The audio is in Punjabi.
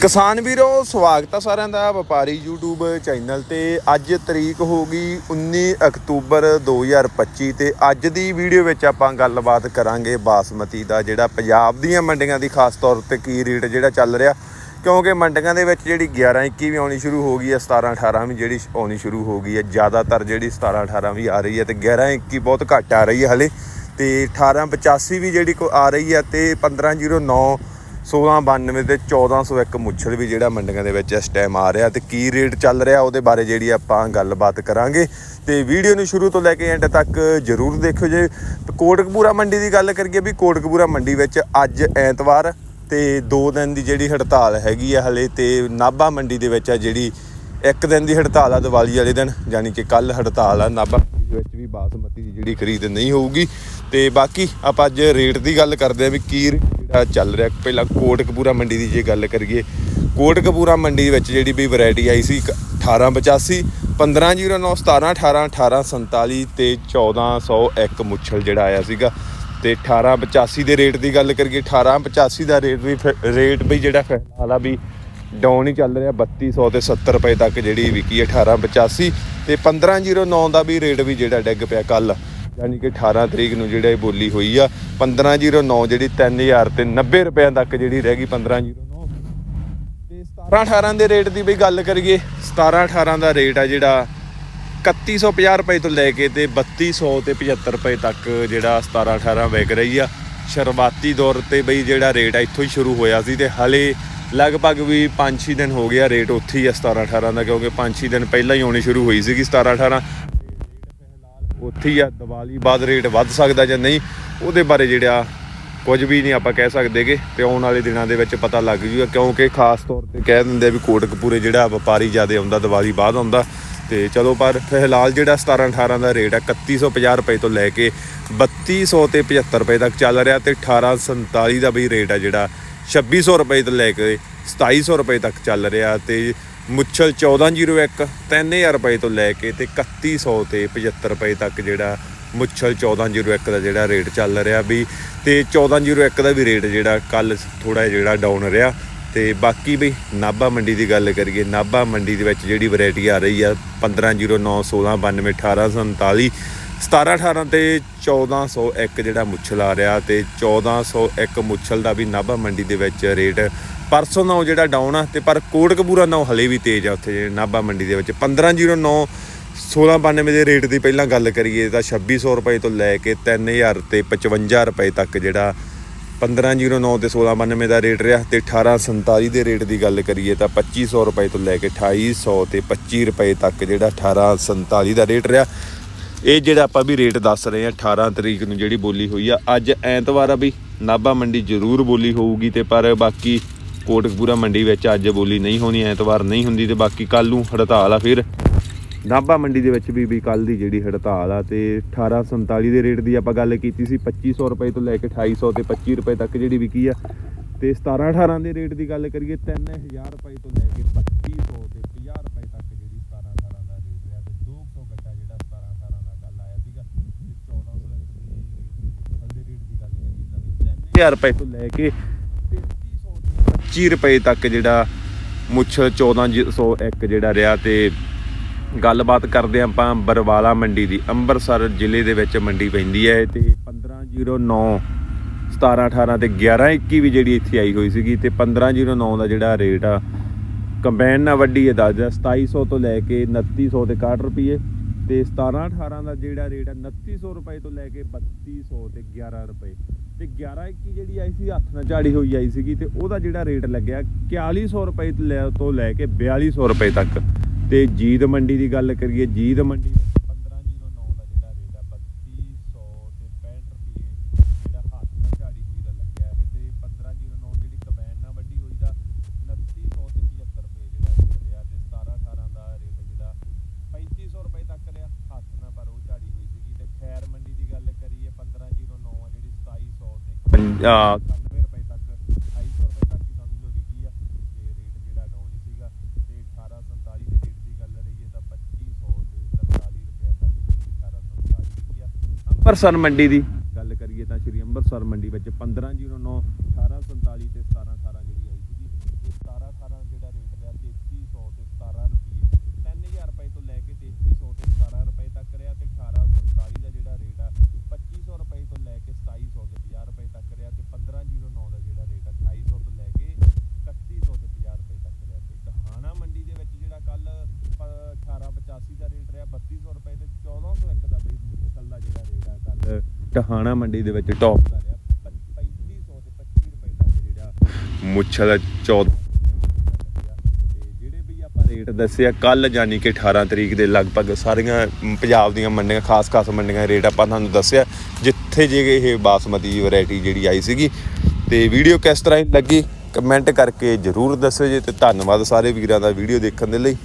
ਕਿਸਾਨ ਵੀਰੋ, ਸਵਾਗਤ ਹੈ ਸਾਰਿਆਂ ਦਾ ਵਪਾਰੀ YouTube ਚੈਨਲ ਤੇ। ਅੱਜ ਤਰੀਕ ਹੋ ਗਈ 19 ਅਕਤੂਬਰ 2025 ਤੇ ਅੱਜ ਦੀ ਵੀਡੀਓ ਵਿੱਚ ਆਪਾਂ ਗੱਲਬਾਤ ਕਰਾਂਗੇ ਬਾਸਮਤੀ ਦਾ, ਜਿਹੜਾ ਪੰਜਾਬ ਦੀਆਂ ਮੰਡੀਆਂ ਦੀ ਖਾਸ ਤੌਰ ਤੇ ਕੀ ਰੇਟ ਜਿਹੜਾ ਚੱਲ ਰਿਹਾ। ਕਿਉਂਕਿ ਮੰਡੀਆਂ ਦੇ ਵਿੱਚ ਜਿਹੜੀ 11 21 ਵੀ ਆਉਣੀ ਸ਼ੁਰੂ ਹੋ ਗਈ ਹੈ 17 18 ਵੀ ਜਿਹੜੀ ਆਉਣੀ ਸ਼ੁਰੂ ਹੋ ਗਈ ਹੈ। ਜ਼ਿਆਦਾਤਰ ਜਿਹੜੀ 17 18 ਵੀ ਆ ਰਹੀ ਹੈ ਤੇ 11 21 ਬਹੁਤ ਘੱਟ ਆ ਰਹੀ ਹੈ ਹਲੇ। ਤੇ 18 85 ਵੀ ਜਿਹੜੀ ਕੋ ਆ ਰਹੀ ਹੈ ਤੇ 1509 1692 ਤੇ 1401 ਮੁੱਛਲ ਵੀ ਜਿਹੜਾ ਮੰਡੀਆਂ ਦੇ ਵਿੱਚ ਇਸ ਟਾਈਮ ਆ ਰਿਹਾ ਤੇ ਕੀ ਰੇਟ ਚੱਲ ਰਿਹਾ ਉਹਦੇ ਬਾਰੇ ਜਿਹੜੀ ਆਪਾਂ ਗੱਲਬਾਤ ਕਰਾਂਗੇ। ਤੇ ਵੀਡੀਓ ਨੂੰ ਸ਼ੁਰੂ ਤੋਂ ਲੈ ਕੇ ਐਂਡ ਤੱਕ ਜਰੂਰ ਦੇਖਿਓ ਜੇ ਕੋਟਕਪੂਰਾ ਮੰਡੀ ਦੀ ਗੱਲ ਕਰੀਏ ਵੀ ਕੋਟਕਪੂਰਾ ਮੰਡੀ ਵਿੱਚ ਅੱਜ ਐਤਵਾਰ ਤੇ 2 ਦਿਨ ਦੀ ਜਿਹੜੀ ਹੜਤਾਲ ਹੈਗੀ ਆ ਹਲੇ ਤੇ ਨਾਭਾ ਮੰਡੀ ਦੇ ਵਿੱਚ ਆ ਜਿਹੜੀ ਇੱਕ ਦਿਨ ਦੀ ਹੜਤਾਲ ਆ, ਦੀਵਾਲੀ ਵਾਲੇ ਦਿਨ ਯਾਨੀ ਕਿ ਕੱਲ ਹੜਤਾਲ ਆ, ਨਾਭਾ ਮੰਡੀ ਦੇ ਵਿੱਚ ਵੀ ਬਾਸਮਤੀ ਦੀ ਜਿਹੜੀ ਖਰੀਦ ਨਹੀਂ ਹੋਊਗੀ। ਤੇ ਬਾਕੀ ਆਪਾਂ ਅੱਜ ਰੇਟ ਦੀ ਗੱਲ ਕਰਦੇ ਆ ਵੀ ਕੀ ਜਿਹੜਾ ਚੱਲ ਰਿਹਾ। ਪਹਿਲਾਂ ਕੋਟਕਪੂਰਾ ਮੰਡੀ ਦੀ ਜੇ ਗੱਲ ਕਰੀਏ, ਕੋਟਕਪੂਰਾ ਮੰਡੀ ਦੇ ਵਿੱਚ ਜਿਹੜੀ ਵੀ ਵੈਰਾਈਟੀ ਆਈ ਸੀ, ਇੱਕ 1885 1509 17 18 1847 ਤੇ 1401 ਮੁੱਛਲ ਜਿਹੜਾ ਆਇਆ ਸੀਗਾ। ਤੇ 1885 ਦੇ ਰੇਟ ਦੀ ਗੱਲ ਕਰੀਏ 1885 ਦਾ ਰੇਟ ਵੀ ਫਿਰ- ਰੇਟ ਵੀ ਜਿਹੜਾ ਫਿਲਹਾਲ ਆ ਵੀ ਡਾਊਨ ਹੀ ਚੱਲ ਰਿਹਾ 3200 ਤੇ 70 ਰੁਪਏ ਤੱਕ ਜਿਹੜੀ ਵਿਕੀ ਹੈ 1885 ਤੇ 1509 ਦਾ ਵੀ ਰੇਟ ਵੀ ਜਿਹੜਾ ਡਿੱਗ ਪਿਆ ਕੱਲ ਯਾਨੀ ਕਿ 18 ਤਰੀਕ ਨੂੰ ਜਿਹੜਾ ਇਹ ਬੋਲੀ ਹੋਈ ਆ 1509 ਜਿਹੜੀ 3000 ਤੇ 90 ਰੁਪਏ ਤੱਕ ਜਿਹੜੀ ਰਹਿ ਗਈ 1509 ਤੇ 17 18 ਦੇ ਰੇਟ ਦੀ ਬਈ ਗੱਲ ਕਰੀਏ 17 18 ਦਾ ਰੇਟ ਆ ਜਿਹੜਾ 3150 ਰੁਪਏ ਤੋਂ ਲੈ ਕੇ ਤੇ 3200 ਤੇ 75 ਰੁਪਏ ਤੱਕ ਜਿਹੜਾ 17 18 ਵਿਕ ਰਹੀ ਆ। ਸ਼ੁਰੂਆਤੀ ਦੌਰ ਤੇ ਬਈ ਜਿਹੜਾ ਰੇਟ ਆ, ਇੱਥੋਂ ਹੀ ਸ਼ੁਰੂ ਹੋਇਆ ਸੀ ਤੇ ਹਲੇ ਲਗਭਗ ਵੀ 5-6 ਦਿਨ ਹੋ ਗਿਆ ਰੇਟ ਉੱਥੇ ਹੀ ਆ 17 18 ਦਾ, ਕਿਉਂਕਿ 5-6 ਦਿਨ ਪਹਿਲਾਂ ਹੀ ਆਉਣੀ ਸ਼ੁਰੂ ਹੋਈ ਸੀਗੀ 17 18 ਉੱਥੇ ਹੀ ਆ, ਦੀਵਾਲੀ ਬਾਅਦ ਰੇਟ ਵੱਧ ਸਕਦਾ ਜਾਂ ਨਹੀਂ, ਉਹਦੇ ਬਾਰੇ ਜਿਹੜਾ ਕੁਝ ਵੀ ਨਹੀਂ ਆਪਾਂ ਕਹਿ ਸਕਦੇਗੇ ਤੇ ਆਉਣ ਵਾਲੇ ਦਿਨਾਂ ਦੇ ਵਿੱਚ ਪਤਾ ਲੱਗ ਜੂਗਾ, ਕਿਉਂਕਿ ਖਾਸ ਤੌਰ ਤੇ ਕਹਿ ਦਿੰਦੇ ਆ ਵੀ ਕੋਟਕਪੂਰੇ ਜਿਹੜਾ ਵਪਾਰੀ ਜ਼ਿਆਦਾ ਆਉਂਦਾ, ਦੀਵਾਲੀ ਬਾਅਦ ਆਉਂਦਾ, ਤੇ ਚਲੋ ਪਰ ਫਿਲਹਾਲ ਜਿਹੜਾ 17 18 ਦਾ ਰੇਟ ਆ 3150 ਰੁਪਏ ਤੋਂ ਲੈ ਕੇ 3200 ਤੇ 75 ਰੁਪਏ ਤੱਕ ਚੱਲ ਰਿਹਾ, ਤੇ 1847 ਦਾ ਵੀ ਰੇਟ ਆ ਜਿਹੜਾ 2600 ਰੁਪਏ ਤੋਂ ਲੈ ਕੇ 2700 ਰੁਪਏ ਤੱਕ ਚੱਲ ਰਿਹਾ ਤੇ ਮੁੱਛਲ 1401 3000 ਰੁਪਏ ਤੋਂ ਲੈ ਕੇ ਤੇ 3100 ਤੇ 75 ਰੁਪਏ ਤੱਕ ਜਿਹੜਾ ਮੁੱਛਲ 1401 ਦਾ ਜਿਹੜਾ ਰੇਟ ਚੱਲ ਰਿਹਾ ਵੀ, ਤੇ 1401 ਦਾ ਵੀ ਰੇਟ ਜਿਹੜਾ ਕੱਲ ਥੋੜਾ ਜਿਹੜਾ ਡਾਊਨ ਰਿਹਾ। ਤੇ ਬਾਕੀ ਵੀ ਨਾਭਾ ਮੰਡੀ ਦੀ ਗੱਲ ਕਰੀਏ, ਨਾਭਾ ਮੰਡੀ ਦੇ ਵਿੱਚ ਜਿਹੜੀ ਵੈਰਾਈਟੀ ਆ ਰਹੀ ਆ 1509 1692 1847 17 18 ਤੇ 1401 ਜਿਹੜਾ ਮੁੱਛਲ ਆ ਰਿਹਾ ਤੇ 1401 ਮੁੱਛਲ ਦਾ ਵੀ ਨਾਭਾ ਮੰਡੀ ਦੇ ਵਿੱਚ ਰੇਟ ਪਰਸੋਂ ਨਾਲੋਂ ਜਿਹੜਾ ਡਾਊਨ ਆ, ਤੇ ਪਰ ਕੋਟਕਪੂਰਾ ਨਾਲੋਂ ਹਲੇ ਵੀ ਤੇਜ਼ ਆ ਉੱਥੇ ਜਿਹੜੇ ਨਾਭਾ ਮੰਡੀ ਦੇ ਵਿੱਚ। 1509 1692 ਦੇ ਰੇਟ ਦੀ ਪਹਿਲਾਂ ਗੱਲ ਕਰੀਏ ਤਾਂ 2600 ਰੁਪਏ ਤੋਂ ਲੈ ਕੇ 3000 ਤੇ 55 ਰੁਪਏ ਤੱਕ ਜਿਹੜਾ 1509 ਤੇ 1692 ਦਾ ਰੇਟ ਰਿਹਾ ਤੇ 1847 ਦੇ ਰੇਟ ਦੀ ਗੱਲ ਕਰੀਏ ਤਾਂ 2500 ਰੁਪਏ ਤੋਂ ਲੈ ਕੇ 2800 ਤੇ 25 ਰੁਪਏ ਤੱਕ ਜਿਹੜਾ 1847 ਦਾ ਰੇਟ ਰਿਹਾ। ਇਹ ਜਿਹੜਾ ਆਪਾਂ ਵੀ ਰੇਟ ਦੱਸ ਰਹੇ ਆ 18 ਤਰੀਕ ਨੂੰ ਜਿਹੜੀ ਬੋਲੀ ਹੋਈ ਆ, ਅੱਜ ਐਤਵਾਰ ਆ ਵੀ ਨਾਭਾ ਮੰਡੀ ਜ਼ਰੂਰ ਬੋਲੀ ਹੋਊਗੀ ਤੇ ਪਰ ਬਾਕੀ ਕੋਟਕਪੂਰਾ ਮੰਡੀ ਵਿੱਚ ਅੱਜ ਬੋਲੀ ਨਹੀਂ ਹੋਣੀ, ਐਤਵਾਰ ਨਹੀਂ ਹੁੰਦੀ ਤੇ ਬਾਕੀ ਕੱਲ ਨੂੰ ਹੜਤਾਲ ਆ ਫਿਰ। ਨਾਭਾ ਮੰਡੀ ਦੇ ਵਿੱਚ ਵੀ ਵੀ ਕੱਲ ਦੀ ਜਿਹੜੀ ਹੜਤਾਲ ਆ ਤੇ 1847 ਦੇ ਰੇਟ ਦੀ ਆਪਾਂ ਗੱਲ ਕੀਤੀ ਸੀ 2500 ਰੁਪਏ ਤੋਂ ਲੈ ਕੇ 2800 ਤੇ 25 ਰੁਪਏ ਤੱਕ ਜਿਹੜੀ ਵਿਕੀ ਆ। ਤੇ 17 18 ਦੇ ਰੇਟ ਦੀ ਗੱਲ ਕਰੀਏ 3000 ਰੁਪਏ ਤੋਂ ਲੈ ਕੇ 2500 ਤੇ 50 ਰੁਪਏ 1000 ਰੁਪਏ ਤੋਂ ਲੈ ਕੇ 3325 ਰੁਪਏ ਤੱਕ ਜਿਹੜਾ ਮੁੱਛ 1401 ਜਿਹੜਾ ਰਿਹਾ ਤੇ ਗੱਲਬਾਤ ਕਰਦੇ ਆਪਾਂ ਬਰਵਾਲਾ ਮੰਡੀ ਦੀ। ਅੰਮ੍ਰਿਤਸਰ ਜ਼ਿਲ੍ਹੇ ਦੇ ਵਿੱਚ ਮੰਡੀ ਪੈਂਦੀ ਹੈ ਤੇ 1509 17 18 ਤੇ 11 21 ਵੀ ਜਿਹੜੀ ਇੱਥੇ ਆਈ ਹੋਈ ਸੀਗੀ ਤੇ 1509 ਦਾ ਜਿਹੜਾ ਰੇਟ ਆ, ਕੰਬਾਈਨ ਨਾਲ ਵੱਡੀ ਹੈ ਦੱਸਦਾ 2700 ਤੋਂ ਲੈ ਕੇ 2900 ਤੇ 61 ਰੁਪਏ ਤੇ 17 18 ਦਾ ਜਿਹੜਾ ਰੇਟ ਆ 2900 ਰੁਪਏ ਤੋਂ ਲੈ ਕੇ 3200 ਤੇ 11 ਰੁਪਏ। ਤੇ 11 21 ਜਿਹੜੀ ਆਈ ਸੀ, ਹੱਥ ਨਾਲ ਝਾੜੀ ਹੋਈ ਆਈ ਸੀਗੀ ਤੇ ਉਹਦਾ ਜਿਹੜਾ ਰੇਟ ਲੱਗਿਆ 4100 ਰੁਪਏ ਲੈ ਤੋਂ ਲੈ ਕੇ 4200 ਰੁਪਏ ਤੱਕ। ਤੇ ਜੀਦ ਮੰਡੀ ਦੀ ਗੱਲ ਕਰੀਏ ਜੀਦ ਮੰਡੀ 99 ਤੇ ਰੇਟ ਜਿਹੜਾ ਦੇ। ਰੇਟ ਦੀ ਗੱਲ ਰਹੀ ਤਾਂ 2500 ਦੇ 47 ਰੁਪਏ ਤੱਕ 1847 ਵਿਕੀ ਅੰਮ੍ਰਿਤਸਰ ਮੰਡੀ ਦੀ ਗੱਲ ਕਰੀਏ ਤਾਂ ਸ਼੍ਰੀ ਅੰਮ੍ਰਿਤਸਰ ਮੰਡੀ ਵਿੱਚ 1509 1847 ਤੇ 1718 ਟਹਾਣਾ ਮੰਡੀ ਦੇ ਵਿੱਚ ਟੌਪ ਕਰ ਰਿਹਾ। 3500 ਤੇ 25 ਰੁਪਏ ਤੱਕ ਜਿਹੜਾ ਮੁੱਛਲ 14 ਤੇ ਜਿਹੜੇ ਵੀ ਆਪਾਂ ਰੇਟ ਦੱਸਿਆ ਕੱਲ ਯਾਨੀ ਕਿ 18 ਤਰੀਕ ਦੇ ਲਗਭਗ ਸਾਰੀਆਂ ਪੰਜਾਬ ਦੀਆਂ ਮੰਡੀਆਂ ਖਾਸ-ਖਾਸ ਮੰਡੀਆਂ ਰੇਟ ਆਪਾਂ ਤੁਹਾਨੂੰ ਦੱਸਿਆ, ਜਿੱਥੇ ਜੇ ਇਹ ਬਾਸਮਤੀ ਵੈਰਾਈਟੀ ਜਿਹੜੀ ਆਈ ਸੀਗੀ। ਤੇ ਵੀਡੀਓ ਕਿਸ ਤਰ੍ਹਾਂ ਦੀ ਲੱਗੀ, ਕਮੈਂਟ ਕਰਕੇ ਜਰੂਰ ਦੱਸਿਓ ਜੀ, ਤੇ ਧੰਨਵਾਦ ਸਾਰੇ ਵੀਰਾਂ ਦਾ ਵੀਡੀਓ ਦੇਖਣ ਦੇ ਲਈ।